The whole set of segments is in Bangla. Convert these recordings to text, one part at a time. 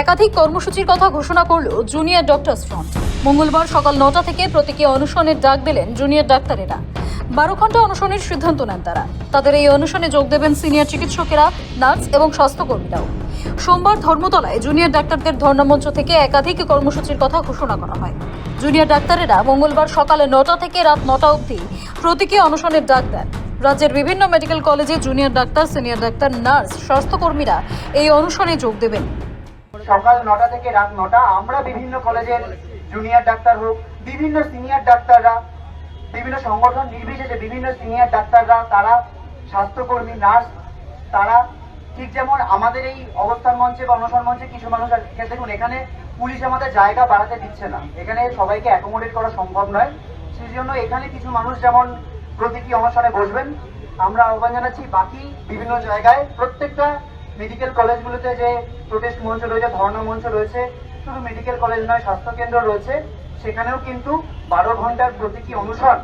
একাধিক কর্মসূচির কথা ঘোষণা করল জুনিয়র ডক্টরস ফ্রন্ট। মঙ্গলবার সকাল নটা থেকে প্রতীকী অনশনের ডাক দিলেন জুনিয়র ডাক্তারেরা। বারো ঘণ্টা অনশনের সিদ্ধান্ত নেন তারা। তাদের এই অনশনে যোগ দেবেন সিনিয়র চিকিৎসকেরা, নার্স এবং স্বাস্থ্যকর্মীরাও। সোমবার ধর্মতলায় জুনিয়র ডাক্তারদের ধর্ণামঞ্চ থেকে একাধিক কর্মসূচির কথা ঘোষণা করা হয়। জুনিয়র ডাক্তারেরা মঙ্গলবার সকালে নটা থেকে রাত নটা অবধি প্রতীকী অনশনের ডাক দেন। রাজ্যের বিভিন্ন মেডিকেল কলেজে junior doctor, senior doctor, nurse, স্বাস্থ্যকর্মীরা এই অনশনে যোগ দেবেন। সকাল নটা থেকে রাত নটা। আমরা বিভিন্ন কলেজের জুনিয়র ডাক্তার হোক, বিভিন্ন সিনিয়র ডাক্তাররা, বিভিন্ন সংগঠন নির্বিশেষে বিভিন্ন সিনিয়র ডাক্তাররা, তারা, স্বাস্থ্যকর্মী নার্স তারা, ঠিক যেমন আমাদের এই অবস্থান মঞ্চে বা অনশন মঞ্চে কিছু মানুষ দেখুন, এখানে পুলিশ আমাদের জায়গা বাড়াতে দিচ্ছে না। এখানে সবাইকে অ্যাকোমোডেট করা সম্ভব নয়। সেই জন্য এখানে কিছু মানুষ যেমন প্রতীকী অনশনে বসবেন, আমরা আহ্বান জানাচ্ছি। বাকি বিভিন্ন জায়গায় প্রত্যেকটা মেডিকেল কলেজগুলোতে যে প্রোটেস্ট মঞ্চ রয়েছে ধর্ণা মঞ্চ রয়েছে শুধু মেডিকেল কলেজ নয় স্বাস্থ্যকেন্দ্র রয়েছে। সেখানেও কিন্তু বারো ঘণ্টার প্রতীকী অনুসরণ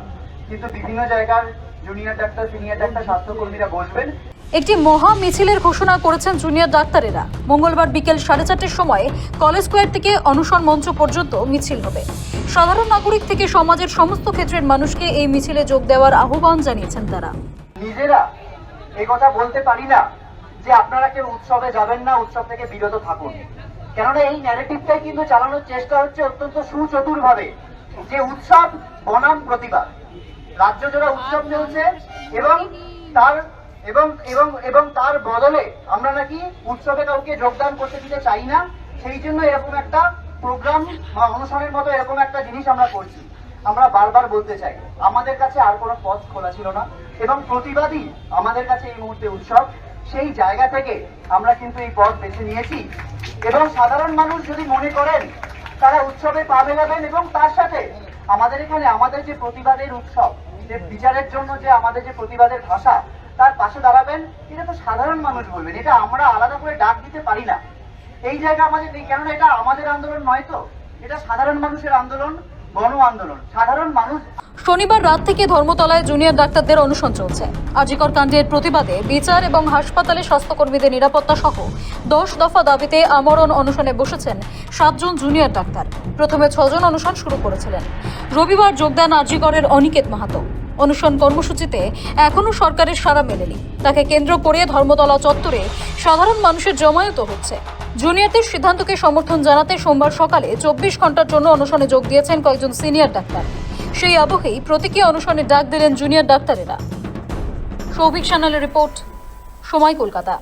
কিন্তু বিভিন্ন জায়গার জুনিয়র ডাক্তার সিনিয়র ডাক্তার স্বাস্থ্যকর্মীরা বসবেন। একটি মহা মিছিলের ঘোষণা করেছেন জুনিয়র ডাক্তারেরা। মঙ্গলবার বিকেল সাড়ে চারটের সময় কলেজ স্কোয়ার থেকে অনশন মঞ্চ পর্যন্ত মিছিল হবে। সাধারণ নাগরিক থেকে সমাজের সমস্ত ক্ষেত্রের মানুষকে এই মিছিলে যোগ দেওয়ার আহ্বান জানিয়েছেন তারা। নিজেরা কথা বলতে পারি না। যে আপনারা কেউ উৎসবে যাবেন না, উৎসব থেকে বিরত থাকুন। কেননা এই ন্যারেটিভটাই কিন্তু চালানোর চেষ্টা হচ্ছে অত্যন্ত সুচতুর ভাবে যে উৎসব বনাম প্রতিবাদ রাজ্য জোড়া উৎসব চলছে এবং তার এবং এবং এবং তার বদলে আমরা নাকি উৎসবে কাউকে যোগদান করতে দিতে চাই না, সেই জন্য এরকম একটা প্রোগ্রাম বা অনুষ্ঠানের মতো এরকম একটা জিনিস আমরা করছি। আমরা বারবার বলতে চাই, আমাদের কাছে আর কোনো পথ খোলা ছিল না এবং প্রতিবাদী আমাদের কাছে এই মুহূর্তে উৎসব। সেই জায়গা থেকে আমরা কিন্তু এই পথ বেছে নিয়েছি। এবং সাধারণ মানুষ যদি মনে করেন, তারা উৎসবে পা মেলাবেন এবং তার সাথে আমাদের এখানে আমাদের যে প্রতিবাদের উৎসব, যে বিচারের জন্য যে আমাদের যে প্রতিবাদের ভাষা, তার পাশে দাঁড়াবেন, এটা তো সাধারণ মানুষ বলবেন। এটা আমরা আলাদা করে ডাক দিতে পারি না। এই জায়গা আমাদের নেই, কেননা এটা আমাদের আন্দোলন নয় তো। এটা সাধারণ মানুষের আন্দোলন, গণ আন্দোলন। সাধারণ মানুষ শনিবার রাত থেকে ধর্মতলায় জুনিয়র ডাক্তারদের অনশন চলছে। আজিকর কাণ্ডের প্রতিবাদে বিচার এবং হাসপাতালে স্বাস্থ্যকর্মীদের নিরাপত্তা সহ দশ দফা দাবিতে আমরণ অনশনে বসেছেন সাতজন জুনিয়র ডাক্তার। প্রথমে ছজন অনশন শুরু করেছিলেন। রবিবার যোগদান আজিকরের অনিকেত মাহাতো। অনশন কর্মসূচিতে এখনও সরকারের সাড়া মেলেনি। তাকে কেন্দ্র করে ধর্মতলা চত্বরে সাধারণ মানুষের জমায়েত হচ্ছে। জুনিয়রদের সিদ্ধান্তকে সমর্থন জানাতে সোমবার সকালে চব্বিশ ঘণ্টার জন্য অনশনে যোগ দিয়েছেন কয়েকজন সিনিয়র ডাক্তার। সেই আবহেই প্রতীকী অনশনে ডাক দিলেন জুনিয়র ডাক্তারেরা। সৌভিক সানালের রিপোর্ট সময় কলকাতা।